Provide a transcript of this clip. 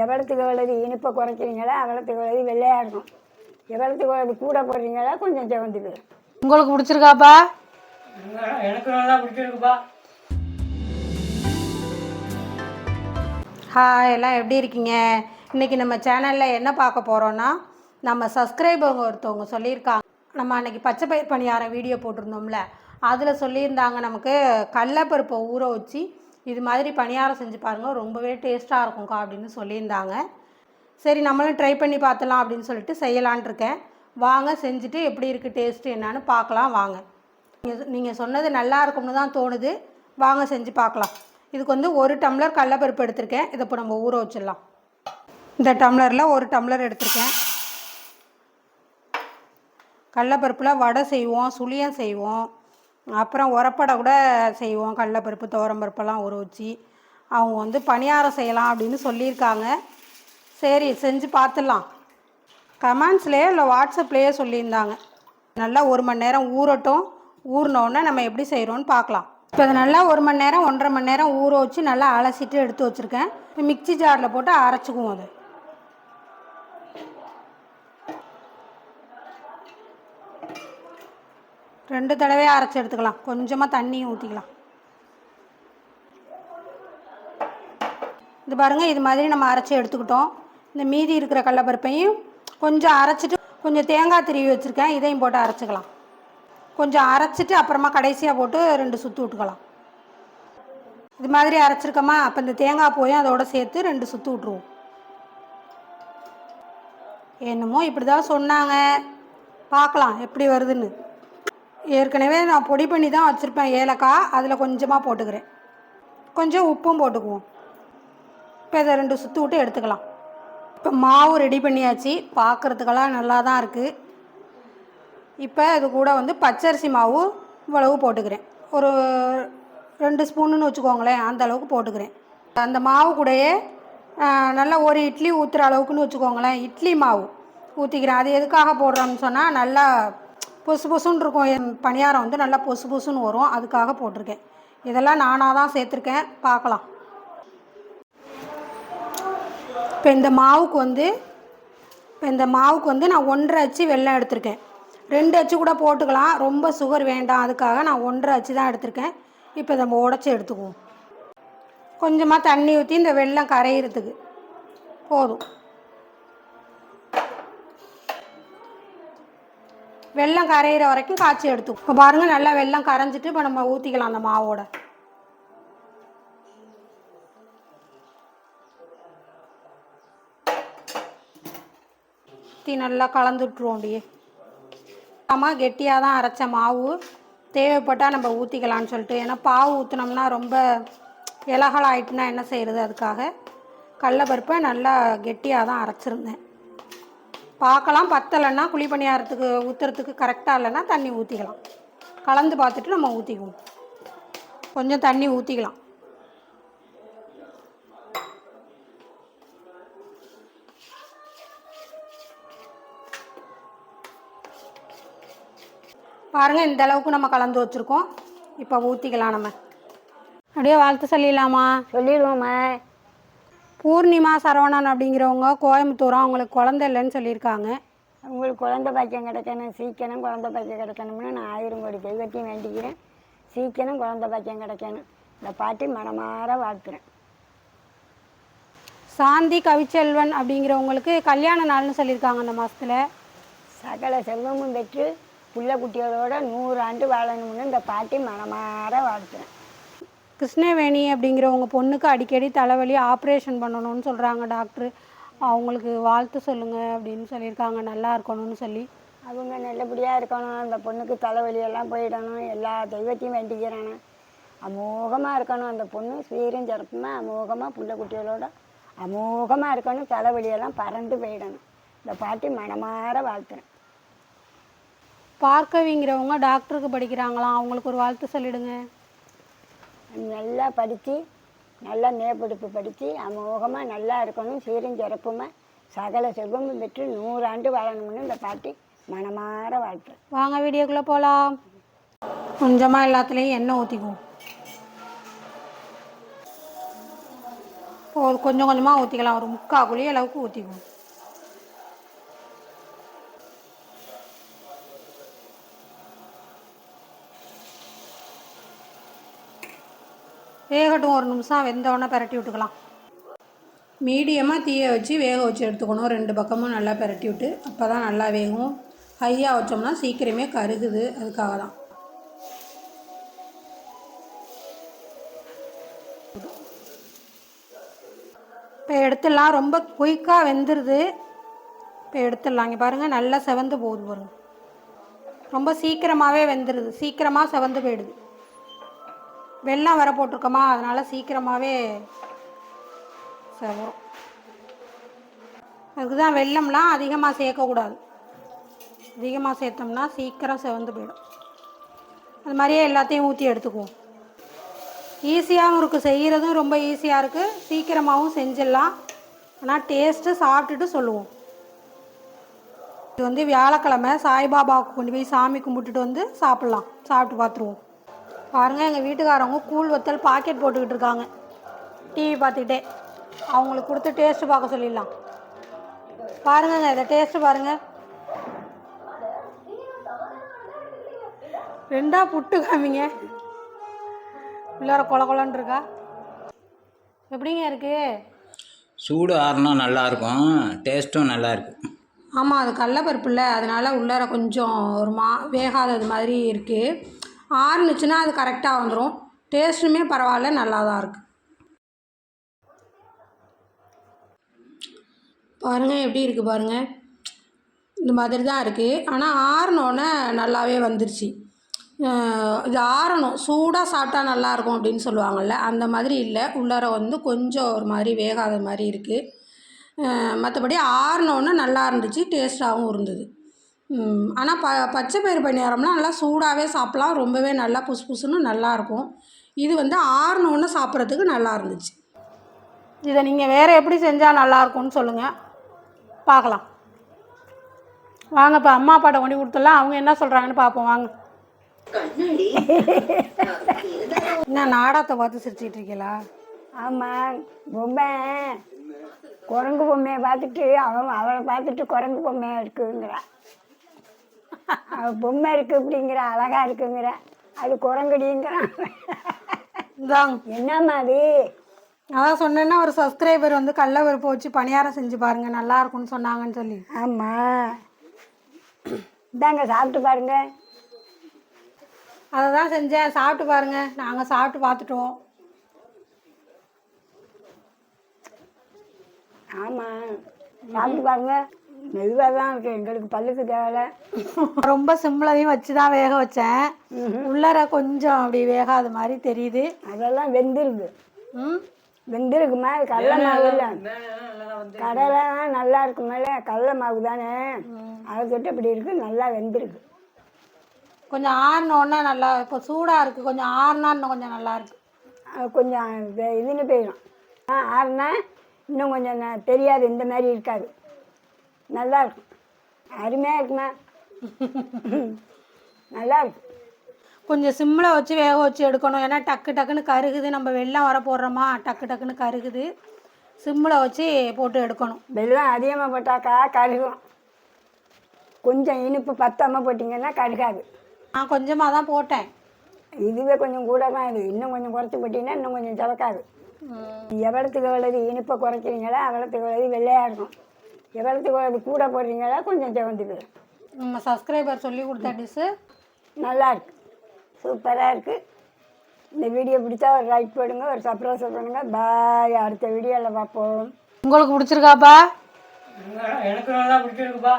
எவ்வளோத்துக்கு எவ்வளவு இனிப்பை குறைக்கிறீங்களோ அவ்வளோத்துக்கு எவ்வளவு வெள்ளையாக இருக்கும் எவ்வளோத்துக்கு எவ்வளவு கூட போடுறீங்களோ கொஞ்சம் செவந்துக்கு உங்களுக்கு பிடிச்சிருக்காப்பா? எனக்கு நல்லா பிடிச்சிருக்குப்பா ஹாய் எல்லாம் எப்படி இருக்கீங்க? இன்றைக்கி நம்ம சேனலில் என்ன பார்க்க போகிறோன்னா நம்ம சப்ஸ்கிரைபவங்க ஒருத்தவங்க சொல்லியிருக்காங்க. நம்ம அன்றைக்கி பச்சை பயிர் பணியாரம் வீடியோ போட்டிருந்தோம்ல. அதில் சொல்லியிருந்தாங்க நமக்கு கடலப்பருப்பை ஊற வச்சு இது மாதிரி பணியாரம் செஞ்சு பாருங்கள் ரொம்பவே டேஸ்ட்டாக இருக்கும்க்கா அப்படின்னு சொல்லியிருந்தாங்க. சரி நம்மளும் ட்ரை பண்ணி பார்த்தலாம் அப்படின்னு சொல்லிட்டு செய்யலான் இருக்கேன். வாங்க செஞ்சுட்டு எப்படி இருக்குது டேஸ்ட்டு என்னான்னு பார்க்கலாம் வாங்க. நீங்கள் நீங்கள் சொன்னது நல்லா இருக்கும்னு தான் தோணுது. வாங்க செஞ்சு பார்க்கலாம். இதுக்கு வந்து ஒரு டம்ளர் கடலப்பருப்பு எடுத்திருக்கேன். இதை இப்போ நம்ம ஊற வச்சிடலாம். இந்த டம்ளரில் ஒரு டம்ளர் எடுத்திருக்கேன். கடலப்பருப்பில் வடை செய்வோம் சுழியம் செய்வோம். அப்புறம் உரப்படை கூட செய்வோம். கடலப்பருப்பு துவரம்பருப்பெல்லாம் ஊற வச்சு அவங்க வந்து பணியாரம் செய்யலாம் அப்படின்னு சொல்லியிருக்காங்க. சரி செஞ்சு பார்த்துடலாம். கமெண்ட்ஸ்லேயே இல்லை வாட்ஸ்அப்லேயே சொல்லியிருந்தாங்க. நல்லா ஒரு மணி நேரம் ஊறட்டும். ஊறினோடனே நம்ம எப்படி செய்கிறோன்னு பார்க்கலாம். இப்போ அதை நல்லா ஒரு மணி நேரம் ஒன்றரை மணி நேரம் ஊற வச்சு நல்லா அலசிட்டு எடுத்து வச்சுருக்கேன். இப்போ மிக்ஸி ஜாரில் போட்டு அரைச்சிக்குவோம் அது. ரெண்டு தடவையாக அரைச்சி எடுத்துக்கலாம். கொஞ்சமாக தண்ணியும் ஊற்றிக்கலாம் இது பாருங்கள் இது மாதிரி நம்ம அரைச்சி எடுத்துக்கிட்டோம். இந்த மீதி இருக்கிற கடலப்பருப்பையும் கொஞ்சம் அரைச்சிட்டு கொஞ்சம் தேங்காய் திருவி வச்சுருக்கேன். இதையும் போட்டு அரைச்சிக்கலாம். கொஞ்சம் அரைச்சிட்டு அப்புறமா கடைசியாக போட்டு ரெண்டு சுற்று விட்டுக்கலாம். இது மாதிரி அரைச்சிருக்கோமா? அப்போ இந்த தேங்காய் போயும் அதோட சேர்த்து ரெண்டு சுற்று விட்ருவோம் என்னமோ இப்படி தான் சொன்னாங்க. பார்க்கலாம் எப்படி வருதுன்னு. ஏற்கனவே நான் பொடி பண்ணி தான் வச்சுருப்பேன் ஏலக்காய். அதில் கொஞ்சமாக போட்டுக்கிறேன். கொஞ்சம் உப்பும் போட்டுக்குவோம். இப்போ இதை ரெண்டு சுற்று விட்டு எடுத்துக்கலாம். இப்போ மாவு ரெடி பண்ணியாச்சு. பார்க்குறதுக்கெல்லாம் நல்லா தான் இருக்குது இப்போ இது கூட வந்து பச்சரிசி மாவு இவ்வளவு போட்டுக்கிறேன். ஒரு ரெண்டு ஸ்பூனுன்னு வச்சுக்கோங்களேன். அந்த அளவுக்கு போட்டுக்கிறேன். அந்த மாவு கூடயே நல்லா ஒரு இட்லி ஊற்றுற அளவுக்குன்னு வச்சுக்கோங்களேன். இட்லி மாவு ஊற்றிக்கிறேன் அது எதுக்காக போடுறோம்னு சொன்னால் நல்லா பொசு பொசுன்னு இருக்கும். என் பணியாரம் வந்து நல்லா பொசு பொசுன்னு வரும். அதுக்காக போட்டிருக்கேன். இதெல்லாம் நானாக தான் சேர்த்துருக்கேன். பார்க்கலாம். இப்போ இந்த மாவுக்கு வந்து இப்போ இந்த மாவுக்கு வந்து நான் ஒன்றரை அச்சு வெள்ளம் எடுத்திருக்கேன். ரெண்டு அச்சு கூட போட்டுக்கலாம். ரொம்ப சுகர் வேண்டாம். அதுக்காக நான் ஒன்றரை அச்சு தான் எடுத்திருக்கேன். இப்போ இதை நம்ம உடச்சி எடுத்துக்குவோம். கொஞ்சமாக தண்ணி ஊற்றி இந்த வெள்ளம் கரையிறதுக்கு. போதும். வெள்ளம் கரையிற வரைக்கும் காய்ச்சி எடுத்துக்கும். இப்போ பாருங்கள் நல்லா வெள்ளம் கரைஞ்சிட்டு இப்போ நம்ம ஊற்றிக்கலாம் அந்த மாவோட. ஊற்றி நல்லா கலந்து விட்ருவோம் அப்படியே. ஆமாம் கெட்டியாக தான் அரைச்ச மாவு. தேவைப்பட்டால் நம்ம ஊற்றிக்கலாம்னு சொல்லிட்டு. ஏன்னா பாவு ஊற்றினோம்னா ரொம்ப இலகலாயிட்டுனா என்ன செய்கிறது அதுக்காக? கடலப்பருப்பை நல்லா கெட்டியாக தான் அரைச்சிருந்தேன். பார்க்கலாம் பத்தலைன்னா குழி பணியாரத்துக்கு ஊற்றுறதுக்கு கரெக்டாக இல்லைன்னா தண்ணி ஊற்றிக்கலாம் கலந்து பார்த்துட்டு நம்ம ஊற்றிக்குவோம் கொஞ்சம் தண்ணி ஊற்றிக்கலாம் பாருங்கள் இந்த அளவுக்கு நம்ம கலந்து வச்சுருக்கோம். இப்போ ஊற்றிக்கலாம் நம்ம. அப்படியே வாழ்த்து சொல்லிடலாமா? சொல்லிடுவோம்மா. பூர்ணிமா சரவணன் அப்படிங்கிறவங்க கோயம்புத்தூரா அவங்களுக்கு குழந்தை இல்லைன்னு சொல்லியிருக்காங்க. உங்களுக்கு குழந்தை பாக்கியம் கிடைக்கணும் சீக்கிரம் குழந்தை பாக்கியம் கிடைக்கணும்னு நான் ஆயிரம் கோடி தெய்வத்தையும் வேண்டிக்கிறேன். சீக்கிரம் குழந்தை பாக்கியம் கிடைக்கணும். இந்த பாட்டி மனமாற வாழ்த்துறேன். சாந்தி கவிச்செல்வன் அப்படிங்கிறவங்களுக்கு கல்யாண நாள்னு சொல்லியிருக்காங்க அந்த மாதத்தில் சகல செல்வமும் பெற்று புள்ள குட்டிகளோட நூறு ஆண்டு வாழணும்னு இந்த பாட்டி மனமாற வாழ்த்துறேன். கிருஷ்ணவேணி அப்படிங்கிறவங்க பொண்ணுக்கு அடிக்கடி தலைவலி ஆப்ரேஷன் பண்ணணும்னு சொல்கிறாங்க டாக்டர். அவங்களுக்கு வாழ்த்து சொல்லுங்கள் அப்படின்னு சொல்லியிருக்காங்க. நல்லா இருக்கணும்னு சொல்லி. அவங்க நல்லபடியாக இருக்கணும். அந்த பொண்ணுக்கு தலைவலியெல்லாம் போயிடணும். எல்லா தெய்வத்தையும் வேண்டிக்கிறானே அமோகமாக இருக்கணும். அந்த பொண்ணு சீரும் சிறப்புமா? அமோகமாக புள்ள குட்டிகளோட அமோகமாக இருக்கணும். தலைவலியெல்லாம் பறந்து போயிடணும். இந்த பாட்டி மனமாற வாழ்த்துறேன். பார்க்கவிங்கிறவங்க டாக்டருக்கு படிக்கிறாங்களாம். அவங்களுக்கு ஒரு வாழ்த்து சொல்லிடுங்க. நல்லா படித்து நல்லா மேற்படிப்பு படித்து அமோகமாக நல்லா இருக்கணும் சீரும் சிறப்புமா சகல செல்வமும் பெற்று நூறாண்டு வாழணும்னு இந்த பாட்டி மனமாற வாழ்த்துறேன் வாங்க வீடியோக்குள்ளே போகலாம் கொஞ்சமாக எல்லாத்துலேயும் எண்ணெய் ஊற்றிக்குவோம் கொஞ்சம் கொஞ்சமாக ஊற்றிக்கலாம் ஒரு முக்கால் குழி அளவுக்கு ஊற்றிக்குவோம் வேகட்டும் ஒரு நிமிஷம். வெந்தோடனே பிரட்டி விட்டுக்கலாம். மீடியமாக தீயை வச்சு வேக வச்சு எடுத்துக்கணும். ரெண்டு பக்கமும் நல்லா பிரட்டி விட்டு அப்போ தான் நல்லா வேகும். ஹையாக வச்சோம்னா சீக்கிரமே கருகுது. அதுக்காக தான் இப்போ எடுத்துடலாம். ரொம்ப குயிக்காக வெந்துடுது இப்போ எடுத்துடலாம். இங்கே பாருங்கள் நல்லா செவந்து போகுது பாருங்க. ரொம்ப சீக்கிரமாகவே வெந்துடுது சீக்கிரமாக செவந்து போயிடுது. வெள்ளம் வர போட்டிருக்கோமா அதனால் சீக்கிரமாகவே செவரும் அதுக்கு தான் வெள்ளம்லாம் அதிகமாக சேர்க்கக்கூடாது. அதிகமாக சேர்த்தோம்னா சீக்கிரம் செவந்து போயிடும். அது மாதிரியே எல்லாத்தையும் ஊற்றி எடுத்துக்குவோம். ஈஸியாகவும் இருக்குது செய்கிறதும் ரொம்ப ஈஸியாக இருக்குது சீக்கிரமாகவும் செஞ்சிடலாம். ஆனால் டேஸ்ட்டு சாப்பிட்டுட்டு சொல்லுவோம். இது வந்து வியாழக்கிழமை சாய்பாபாவுக்கு கொண்டு போய் சாமி கும்பிட்டுட்டு வந்து சாப்பிட்லாம். சாப்பிட்டு பார்த்துருவோம். பாருங்கள் எங்கள் வீட்டுக்காரவங்க கூழ் வத்தல் பாக்கெட் போட்டுக்கிட்டு இருக்காங்க. டிவி பார்த்துக்கிட்டே. அவங்களுக்கு கொடுத்து டேஸ்ட்டு பார்க்க சொல்லிடலாம். பாருங்கங்க இதை டேஸ்ட்டு பாருங்கள் ரெண்டா புட்டு காமிங்க. உள்ளார கொல கொலன்னு இருக்கா? எப்படிங்க இருக்குது சூடு ஆறுனா நல்லாயிருக்கும் டேஸ்ட்டும் நல்லா இருக்கு. ஆமாம் அது கடலப்பருப்பு இல்லை அதனால் உள்ளார கொஞ்சம் ஒரு மா வேகாதது மாதிரி இருக்குது ஆறுனுச்சுன்னா அது கரெக்டாக வந்துடும் டேஸ்ட்டுமே பரவாயில்ல நல்லா தான் இருக்குது பாருங்கள் எப்படி இருக்குது பாருங்கள் இந்த மாதிரி தான் இருக்குது ஆனால் ஆறினோடனே நல்லாவே வந்துருச்சு. இது ஆறணும். சூடாக சாப்பிட்டா நல்லாயிருக்கும் அப்படின்னு சொல்லுவாங்கள்ல அந்த மாதிரி இல்லை. உள்ளார வந்து கொஞ்சம் ஒரு மாதிரி வேகாத மாதிரி இருக்குது மற்றபடி ஆறினோடனே நல்லா இருந்துச்சு டேஸ்ட்டாகவும் இருந்தது. ஆனால் ப பச்சை பயிறு பணியாரம்லாம் நல்லா சூடாகவே சாப்பிட்லாம். ரொம்பவே நல்லா புசு புசுன்னு நல்லாயிருக்கும் இது வந்து ஆறுனோன்னு சாப்பிட்றதுக்கு நல்லா இருந்துச்சு. இதை நீங்கள் வேறு எப்படி செஞ்சால் நல்லாயிருக்கும்னு சொல்லுங்கள் பார்க்கலாம். வாங்க இப்போ அம்மா அப்பாட்ட கொண்டு கொடுத்துடலாம். அவங்க என்ன சொல்கிறாங்கன்னு பார்ப்போம். வாங்க. என்ன நாடகத்தை பார்த்து சிரிச்சிட்டு இருக்கீங்களா? ஆமாம் பொம்மை. குரங்கு பொம்மையை பார்த்துட்டு அவன் அவளை பார்த்துட்டு குரங்கு பொம்மையாக இருக்குங்கிறான் பொம்மை இருக்கு அப்படிங்கிற அழகா இருக்குங்கிற அது குரங்கடிங்கிறான் இந்தாங்க. என்னம்மா அது? அதான் சொன்னேன்னா ஒரு சப்ஸ்கிரைபர் வந்து கடல பருப்பு வச்சு பணியாரம் செஞ்சு பாருங்க நல்லா இருக்கும்னு சொன்னாங்கன்னு சொல்லி. ஆமாம் இந்தாங்க சாப்பிட்டு பாருங்க. அதை தான் செஞ்சேன். சாப்பிட்டு பாருங்க. நாங்கள் சாப்பிட்டு பார்த்துட்டோம். ஆமாம் சாப்பிட்டு பாருங்க. மெதுவாக தான் இருக்கு. எங்களுக்கு பல்லுக்கு தேவை ரொம்ப சிம்லையும் வச்சு தான் வேக வச்சேன். உள்ளார கொஞ்சம் அப்படி வேகாத மாதிரி தெரியுது. அதெல்லாம் வெந்திருக்கு. ம்? வெந்திருக்குமா அது கடல மாவு இல்லை. கடலை நல்லா இருக்குமேல கடல மாவு தானே? அதை தொட்டு இப்படி இருக்கு நல்லா வெந்திருக்கு. கொஞ்சம் ஆறினோன்னா நல்லா இப்போ சூடாக இருக்குது கொஞ்சம் ஆறுனா இன்னும் கொஞ்சம் நல்லா இருக்கு. கொஞ்சம் இதுன்னு போயிடும் ஆ ஆறுனா இன்னும் கொஞ்சம் ந- தெரியாது. இந்த மாதிரி இருக்காது. நல்லா இருக்கும் அருமையாக இருக்குமா? நல்லா இருக்கு கொஞ்சம் சிம்மில் வச்சு வேக வச்சு எடுக்கணும். ஏன்னா டக்கு டக்குன்னு கருகுது. நம்ம வெள்ளம் வர போடுறோமா? டக்கு டக்குன்னு கருகுது. சிம்மில் வச்சு போட்டு எடுக்கணும். வெல்லம் அதிகமாக போட்டாக்கா கருகும். கொஞ்சம் இனிப்பு பத்தாமல் போட்டிங்கன்னா கருகாது. நான் கொஞ்சமாக தான் போட்டேன். இதுவே கொஞ்சம் கூட தான் இது இன்னும் கொஞ்சம் குறைச்சி போட்டிங்கன்னா இன்னும் கொஞ்சம் சிவக்காது எவ்வளோத்துக்கு எவ்வளவு இனிப்பை குறைக்கிறீங்களா? அவ்வளோத்துக்கு எவ்வளவு வெள்ளையாக இருக்கும். எவ்வளோத்துக்கு எவ்வளவு கூட போடுறீங்களா கொஞ்சம் சிவந்து போயிடும் நம்ம சப்ஸ்கிரைபர் சொல்லி கொடுத்த டிஷ்ஷு நல்லா இருக்கு. சூப்பராக இருக்குது இந்த வீடியோ பிடிச்சா ஒரு லைக் போடுங்க ஒரு சப்ரைஸ் பண்ணுங்க பாய் அடுத்த வீடியோவில் பார்ப்போம். உங்களுக்கு பிடிச்சிருக்காப்பா? எனக்கு நல்லா பிடிச்சிருக்குப்பா.